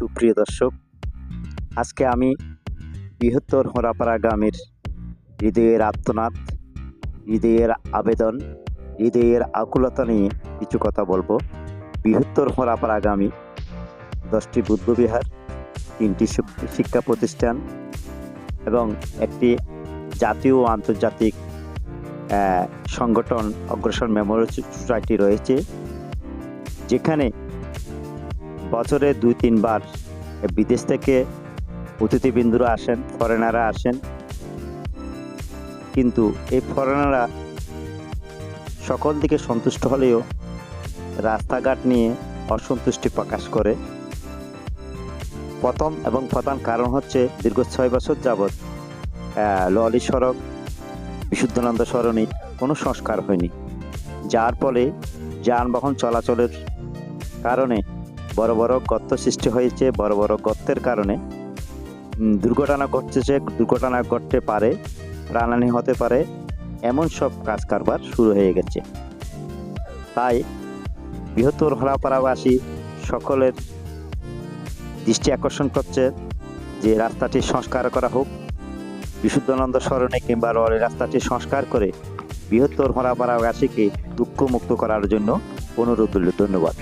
সুপ্রিয় দর্শক, আজকে আমি বৃহত্তর হোরাপাড়া গ্রামের হৃদয়ের আত্মনাদ হৃদয়ের আবেদন, হৃদয়ের আকুলতা নিয়ে কিছু কথা বলব। বৃহত্তর হোরাপাড়া গ্রামে দশটি বুদ্ধবিহার তিনটি শিক্ষা প্রতিষ্ঠান এবং একটি জাতীয় ও আন্তর্জাতিক সংগঠন অগ্রসর মেমোরিয়াল সোসাইটি রয়েছে, যেখানে বছরে দুই, তিনবার বিদেশ থেকে অতিথিবৃন্দুরা আসেন ফরেনাররা আসেন। কিন্তু এই ফরেনাররা সকল দিকে সন্তুষ্ট হলেও রাস্তাঘাট নিয়ে অসন্তুষ্টি প্রকাশ করে। প্রথম এবং প্রধান কারণ হচ্ছে দীর্ঘ ছয় বছর যাবৎ ললি সড়ক, বিশুদ্ধানন্দ সরণি কোনো সংস্কার হয়নি। যার ফলে যানবাহন চলাচলের কারণে বড় বড় গর্ত সৃষ্টি হয়েছে, বড় বড় গর্তের কারণে। দুর্ঘটনা ঘটতেছে দুর্ঘটনা ঘটতে পারে, প্রাণহানি হতে পারে, এমন সব কাজ কারবার শুরু হয়ে গেছে। তাই বৃহত্তর হরাপাড়াবাসী সকলের দৃষ্টি আকর্ষণ করছে যে রাস্তাটি সংস্কার করা হোক। বিশুদ্ধানন্দ স্মরণে কিংবা রলে রাস্তাটি সংস্কার করে বৃহত্তর হরাপাড়াবাসীকে দুঃখমুক্ত করার জন্য অনুরোধ ধন্যবাদ।